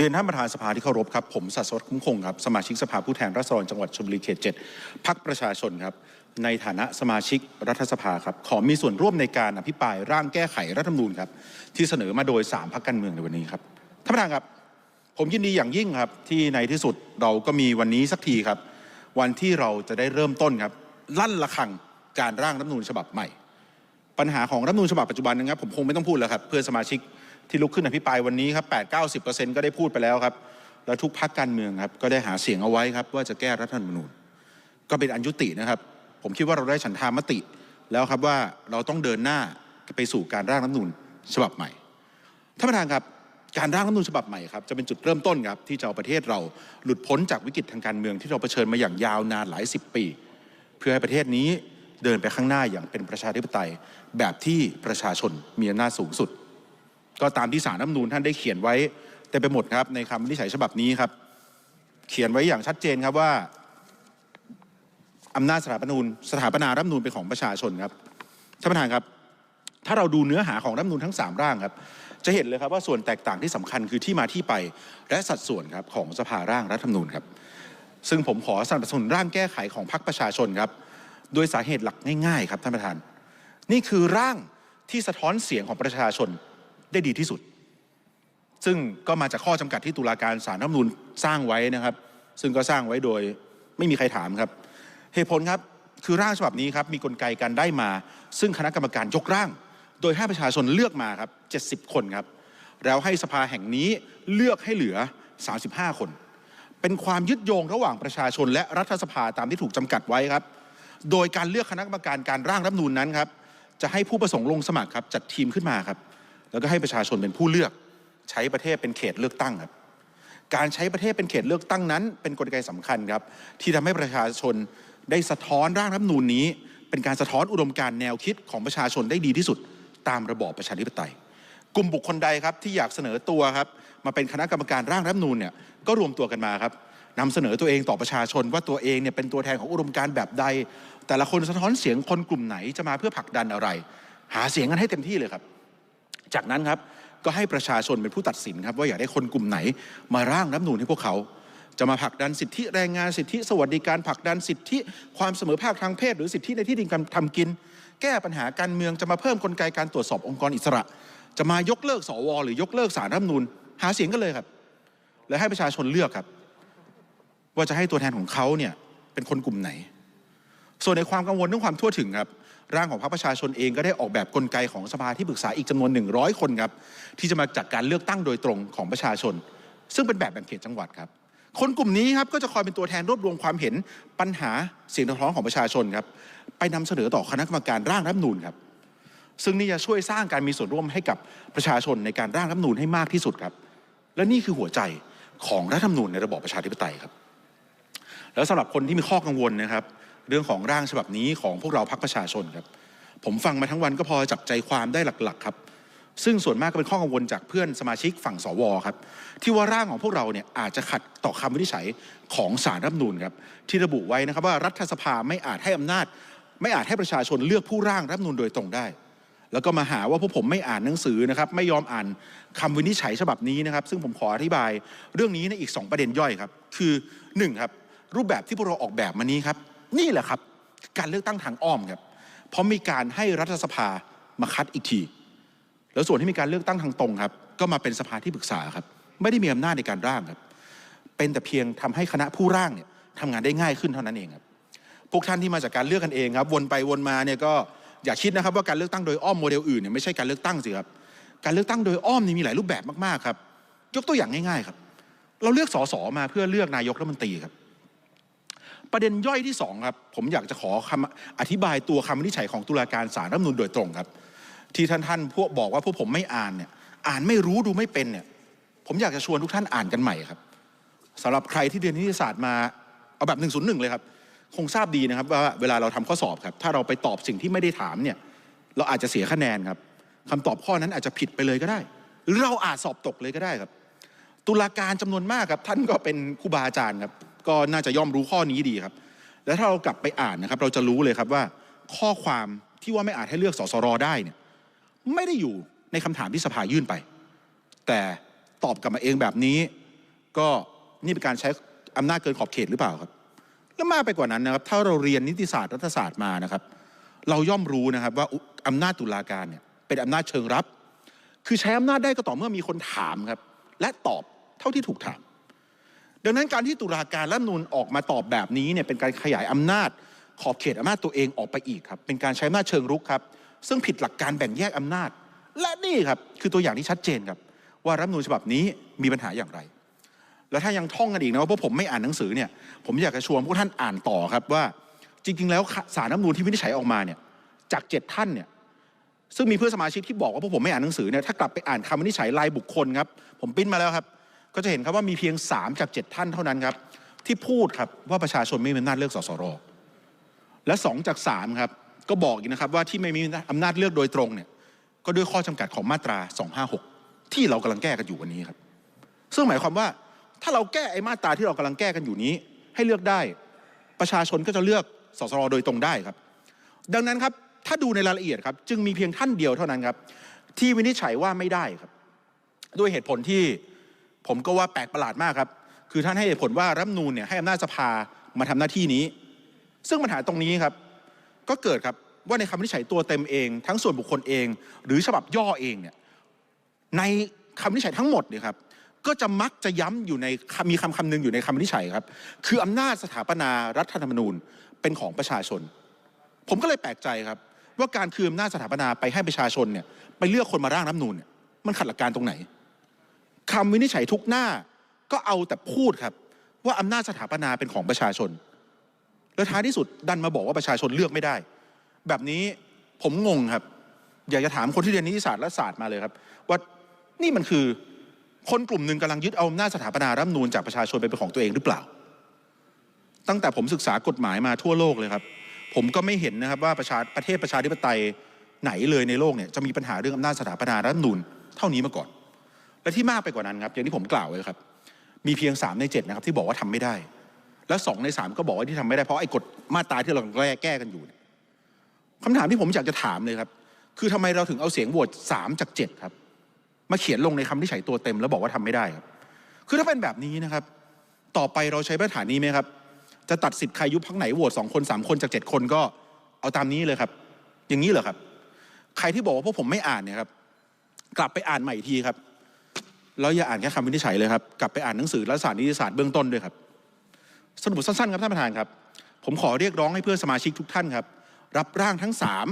เรียนท่านประธานสภาที่เคารพครับ ผมสัสวัตคุ้มคงครับ สมาชิกสภาผู้แทนราษฎรจังหวัดชลบุรีเขต7พักประชาชนครับ ในฐานะสมาชิกรัฐสภาครับ ขอมีส่วนร่วมในการอภิปรายร่างแก้ไขรัฐธรรมนูญครับ ที่เสนอมาโดย 3พักการเมืองในวันนี้ครับท่านประธานครับ ผมยินดีอย่างยิ่งครับ ที่ในที่สุดเราก็มีวันนี้สักทีครับ วันที่เราจะได้เริ่มต้นครับ ลั่นระฆังการร่างรัฐธรรมนูญฉบับใหม่ ปัญหาของรัฐธรรมนูญฉบับปัจจุบันนะครับผมคงไม่ต้องพูดแล้วครับเพื่อนสมาชิก ที่ลุกขึ้นอภิปรายวันนี้ครับ8 9 0ก็ได้พูดไปแล้วครับ แล้วทุกพักการเมืองครับก็ได้หาเสียงเอาไว้ครับ ว่าจะแก้รัฐธรรมนูญ ก็เป็นอันยุตินะครับ ผมคิดว่าเราได้ฉันทามติ แล้วครับว่าเราต้องเดินหน้าไปสู่การร่างรัฐธรรมนูญฉบับใหม่ท่านประธานครับการร่างรัฐธรรมนูญฉบับใหม่ครับจะเป็นจุดเริ่มต้นครับที่จะเอาประเทศเราหลุดพ้นจากวิกฤตทางการเมืองที่เราเผชิญมาอย่างยาวนานหลายสิบปี เพื่อให้ประเทศนี้เดินไปข้างหน้าอย่างเป็นประชาธิปไตย แบบที่ประชาชนมีอำนาจสูงสุด ก็ตามที่สารรัฐมนูญท่านได้เขียนไว้เต็มไปหมดครับในคำวินิจฉัยฉบับนี้ครับ เขียนไว้อย่างชัดเจนครับว่าอำนาจสถาปนูญสถาปนารัฐมนูญเป็นของประชาชนครับท่านประธานครับ ถ้าเราดูเนื้อหาของรัฐมนูญทั้ง 3 ร่างครับ จะเห็นเลยครับว่าส่วนแตกต่างที่สำคัญคือที่มาที่ไป และสัดส่วนครับของสภาร่างรัฐธรรมนูญครับ ซึ่งผมขอสนับสนุนร่างแก้ไขของพรรคประชาชนครับโดยสาเหตุหลักง่ายๆ ครับท่านประธาน นี่คือร่างที่สะท้อนเสียงของประชาชน ได้ดีที่สุด ซึ่งก็มาจากข้อจำกัดที่ตุลาการศาลรัฐมนูญสร้างไว้นะครับ ซึ่งก็สร้างไว้โดยไม่มีใครถามครับเหตุผลครับคือร่างฉบับนี้ครับมีกลไกการได้มา ซึ่งคณะกรรมการยกร่าง โดยให้ประชาชนเลือกมาครับ 70 คนครับ แล้วให้สภาแห่งนี้เลือกให้เหลือ 35 คน เป็นความยึดโยงระหว่างประชาชน และรัฐสภาตามที่ถูกจำกัดไว้ครับ โดยการเลือกคณะกรรมการการร่างรัฐนูญนั้นครับจะให้ผู้ประสงค์ลงสมัครครับจัดทีมขึ้นมาครับ แล้วก็ให้ประชาชนเป็นผู้เลือกใช้ประเทศเป็นเขตเลือกตั้งครับการใช้ประเทศเป็นเขตเลือกตั้งนั้น เป็นกลไกสำคัญครับ ที่ทำให้ประชาชนได้สะท้อนร่างรัฐมนูญนี้ เป็นการสะท้อนอุดมการแนวคิดของประชาชนได้ดีที่สุด ตามระบอบประชาธิปไตย กลุ่มบุคคลใดครับที่อยากเสนอตัวครับมาเป็นคณะกรรมการร่างรัฐมนูญเนี่ยก็รวมตัวกันมาครับนำเสนอตัวเองต่อประชาชนว่าตัวเองเนี่ยเป็นตัวแทนของอุดมการแบบใด แต่ละคนสะท้อนเสียงคนกลุ่มไหนจะมาเพื่อผลักดันอะไร หาเสียงกันให้เต็มที่เลยครับ จากนั้นครับก็ให้ประชาชนเป็นผู้ตัดสินครับว่าอยากได้คนกลุ่มไหนมาร่างรัฐนูญให้พวกเขา จะมาผลักดันสิทธิแรงงานสิทธิ สวัสดิการผลักดันสิทธิ ความเสมอภาคทางเพศ หรือสิทธิในที่ดินการทำกิน แก้ปัญหาการเมืองจะมาเพิ่มกลไกการตรวจสอบองค์กรอิสระ จะมายกเลิกสวหรือยกเลิกสารรัฐนูญหาเสียงกันเลยครับ และให้ประชาชนเลือกครับ ว่าจะให้ตัวแทนของเขาเนี่ยเป็นคนกลุ่มไหน ส่วนในความกังวลเรื่องความทั่วถึงครับ ร่างของพรรคประชาชนเองก็ได้ออกแบบกลไกของสภาที่ปรึกษาอีกจำนวน 100 คนครับที่จะมาจัดการเลือกตั้งโดยตรงของประชาชน ซึ่งเป็นแบบแบ่งเขตจังหวัดครับคนกลุ่มนี้ครับก็จะคอยเป็นตัวแทนรวบรวมความเห็นปัญหาเสียงสะท้อนของประชาชนครับไปนำเสนอต่อคณะกรรมการร่างรัฐมนูญครับซึ่งนี่จะช่วยสร้างการมีส่วนร่วมให้กับประชาชนในการร่างรัฐมนูญให้มากที่สุดครับ และนี่คือหัวใจของรัฐธรรมนูญในระบอบประชาธิปไตยครับ แล้วสำหรับคนที่มีข้อกังวลนะครับ เรื่องของร่างฉบับนี้ของพวกเราพรรคประชาชนครับ ผมฟังมาทั้งวันก็พอจับใจความได้หลักๆครับ ซึ่งส่วนมากก็เป็นข้อกังวลจากเพื่อนสมาชิกฝั่งสวครับ ที่ว่าร่างของพวกเราเนี่ยอาจจะขัดต่อคำวินิจฉัยของสารรัฐมนูญครับที่ระบุไว้นะครับว่ารัฐสภาไม่อาจให้อำนาจ ไม่อาจให้ประชาชนเลือกผู้ร่างรัฐมนูญโดยตรงได้ แล้วก็มาหาว่าพวกผมไม่อ่านหนังสือนะครับไม่ยอมอ่านคำวินิจฉัยฉบับนี้นะครับ ซึ่งผมขออธิบายเรื่องนี้ในอีก 2 ประเด็นย่อยครับ คือ1ครับรูปแบบที่พวกเราออกแบบมานี้ครับ นี่แหละครับ การเลือกตั้งทางอ้อมครับเพราะมีการให้รัฐสภามาคัดอีกที แล้วส่วนที่มีการเลือกตั้งทางตรงครับ ก็มาเป็นสภาที่ปรึกษาครับ ไม่ได้มีอำนาจในการร่างครับ เป็นแต่เพียงทำให้คณะผู้ร่างเนี่ยทำงานได้ง่ายขึ้นเท่านั้นเองครับ พวกท่านที่มาจากการเลือกกันเองครับ วนไปวนมาเนี่ยก็อย่าคิดนะครับว่าการเลือกตั้งโดยอ้อมโมเดลอื่นเนี่ยไม่ใช่การเลือกตั้งสิครับ การเลือกตั้งโดยอ้อมนี่มีหลายรูปแบบมากๆครับ ยกตัวอย่างง่ายๆครับ เราเลือกสสมาเพื่อเลือกนายกรัฐมนตรีครับ ประเด็นย่อยที่สองครับผมอยากจะขอคำอธิบายตัวคำวินิจฉัยของตุลาการศาลรัฐมนูญโดยตรงครับ ที่ท่านท่านพวกบอกว่าพวกผมไม่อ่านเนี่ยอ่านไม่รู้ดูไม่เป็นเนี่ยผมอยากจะชวนทุกท่านอ่านกันใหม่ครับสำหรับใครที่เรียนนิติศาสตร์มาเอาแบบ1นึเลยครับคงทราบดีนะครับว่าเวลาเราทำข้อสอบครับ ถ้าเราไปตอบสิ่งที่ไม่ได้ถามเนี่ยเราอาจจะเสียคะแนนครับคำตอบข้อนั้นอาจจะผิดไปเลยก็ได้ หรือเราอาจสอบตกเลยก็ได้ครับ ตุลาการจำนวนมากครับ ท่านก็เป็นครูบาอาจารย์ครับ ก็น่าจะย่อมรู้ข้อนี้ดีครับ แล้วถ้าเรากลับไปอ่านนะครับ เราจะรู้เลยครับว่า ข้อความที่ว่าไม่อาจให้เลือกสสรได้เนี่ยไม่ได้อยู่ในคำถามที่สภายื่นไป แต่ตอบกลับมาเองแบบนี้ ก็นี่เป็นการใช้อำนาจเกินขอบเขตหรือเปล่าครับแล้วมากไปกว่านั้นนะครับ ถ้าเราเรียนนิติศาสตร์รัฐศาสตร์มานะครับ เราย่อมรู้นะครับว่าอำนาจตุลาการเนี่ยเป็นอำนาจเชิงรับ คือใช้อำนาจได้ก็ต่อเมื่อมีคนถามครับ และตอบเท่าที่ถูกถาม ดังนั้นการที่ตุลาการรัฐนูลออกมาตอบแบบนี้เนี่ยเป็นการขยายอำนาจขอบเขตอำนาจตัวเองออกไปอีกครับ เป็นการใช้อำนาจเชิงรุกครับ ซึ่งผิดหลักการแบ่งแยกอำนาจ และนี่ครับคือตัวอย่างที่ชัดเจนครับ ว่ารัฐนูญฉบับนี้มีปัญหาอย่างไร แล้วถ้ายังท่องกันอีกนะว่าพวกผมไม่อ่านหนังสือเนี่ย ผมอยากจะชวนพวกท่านอ่านต่อครับว่าจริง ๆ แล้วสารรัฐนูญที่วินิจฉัยออกมาเนี่ยจากเจ็ดท่านเนี่ยซึ่งมีเพื่อนสมาชิกที่บอกว่าพวกผมไม่อ่านหนังสือเนี่ยถ้ากลับไปอ่านคำวินิจฉัยรายบุคคลครับผมปิ้นมาแล้วครับ ก็จะเห็นครับว่ามีเพียง 3 จาก 7 ท่านเท่านั้นครับ ที่พูดครับว่าประชาชนไม่มีอำนาจเลือกสสร และ 2 จาก 3 ครับ ก็บอกอีกนะครับว่าที่ไม่มีอำนาจเลือกโดยตรงเนี่ยก็ด้วยข้อจำกัดของมาตรา 256 ที่เรากำลังแก้กันอยู่วันนี้ครับ ซึ่งหมายความว่าถ้าเราแก้ไอ้มาตราที่เรากำลังแก้กันอยู่นี้ ให้เลือกได้ ประชาชนก็จะเลือกสสรโดยตรงได้ครับ ดังนั้นครับถ้าดูในรายละเอียดครับ จึงมีเพียงท่านเดียวเท่านั้นครับ ที่วินิจฉัยว่าไม่ได้ครับ ด้วยเหตุผลที่ ผมก็ว่าแปลกประหลาดมากครับ คือท่านให้เหตุผลว่ารัฐนูญเนี่ยให้อำนาจสภามาทำหน้าที่นี้ ซึ่งปัญหาตรงนี้ครับ ก็เกิดครับว่าในคำวินิจฉัยตัวเต็มเอง ทั้งส่วนบุคคลเอง หรือฉบับย่อเองเนี่ยในคำวินิจฉัยทั้งหมดเนี่ยครับก็จะมักจะย้ำอยู่ในมีคำคำหนึงอยู่ในคำวินิจฉัยครับ คืออำนาจสถาปนารัฐธรรมนูญเป็นของประชาชน ผมก็เลยแปลกใจครับ ว่าการคืนอำนาจสถาปนาไปให้ประชาชนเนี่ยไปเลือกคนมาร่างรัฐธรรมนูญเนี่ยมันขัดหลักการตรงไหน คำวินิจฉัยทุกหน้าก็เอาแต่พูดครับ ว่าอำนาจสถาปนาเป็นของประชาชน แล้วท้ายที่สุดดันมาบอกว่าประชาชนเลือกไม่ได้ แบบนี้ผมงงครับ อยากจะถามคนที่เรียนนิติศาสตร์และศาสตร์มาเลยครับ ว่านี่มันคือคนกลุ่มหนึ่งกำลังยึดเอาอำนาจสถาปนารัฐมนูญจากประชาชนไปเป็นของตัวเองหรือเปล่า ตั้งแต่ผมศึกษากฎหมายมาทั่วโลกเลยครับ ผมก็ไม่เห็นนะครับว่าประชาประเทศประชาธิปไตยไหนเลยในโลกเนี่ยจะมีปัญหาเรื่องอำนาจสถาปนารัฐมนูญเท่านี้มาก่อน และที่มากไปกว่านั้นครับอย่างที่ผมกล่าวไว้ครับ มีเพียง 3 ใน 7 นะครับ ที่บอกว่าทำไม่ได้ แล้ว 2 ใน 3 ก็บอกว่าที่ทำไม่ได้เพราะไอ้กฎมาตราที่เราแก้แก้กันอยู่เนี่ยคำถามที่ผมอยากจะถามเลยครับ คือทำไมเราถึงเอาเสียงโหวต3จาก 7 ครับ มาเขียนลงในคำที่ใช้ตัวเต็ม แล้วบอกว่าทำไม่ได้ครับ คือถ้าเป็นแบบนี้นะครับ ต่อไปเราใช้มาตรฐานนี้ไหมครับ จะตัดสิทธิ์ใครยุบพักไหนโหวตสองคนสามคนจากเจ็ดคนก็เอาตามนี้เลยครับ อย่างนี้เหรอครับ ใครที่บอกว่าพวกผมไม่อ่านเนี่ยครับ กลับไปอ่านใหม่อีกทีครับ แล้วอย่าอ่านแค่คำวินิจฉัยเลยครับ กลับไปอ่านหนังสือรัฐศาสตร์นิติศาสตร์เบื้องต้นด้วยครับ สรุปสั้นๆครับท่านประธานครับ ผมขอเรียกร้องให้เพื่อนสมาชิกทุกท่านครับ รับร่างทั้งสาม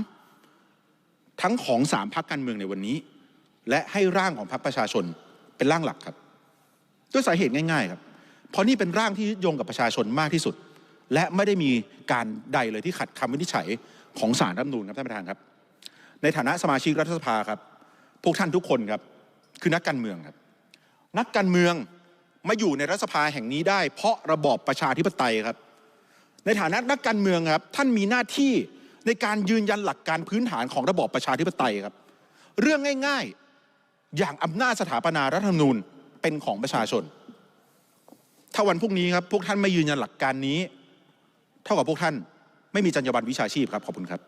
ทั้งของสามพักการเมืองในวันนี้ และให้ร่างของพรรคประชาชนเป็นร่างหลักครับ ด้วยสาเหตุง่ายๆครับ เพราะนี่เป็นร่างที่โยงกับประชาชนมากที่สุด และไม่ได้มีการใดเลยที่ขัดคำวินิจฉัยของสารรัฐธรรมนูญครับท่านประธานครับ ในฐานะสมาชิกรัฐสภาครับ พวกท่านทุกคนครับ คือนักการเมืองครับ นักการเมืองมาอยู่ในรัฐสภาแห่งนี้ได้ เพราะระบอบประชาธิปไตยครับ ในฐานะนักการเมืองครับ ท่านมีหน้าที่ในการยืนยันหลักการพื้นฐานของระบอบประชาธิปไตยครับ เรื่องง่ายๆ อย่างอำนาจสถาปนารัฐธรรมนูญเป็นของประชาชน ถ้าวันพรุ่งนี้ครับ พวกท่านไม่ยืนยันหลักการนี้ เท่ากับพวกท่านไม่มีจรรยาบรรณวิชาชีพครับขอบคุณครับ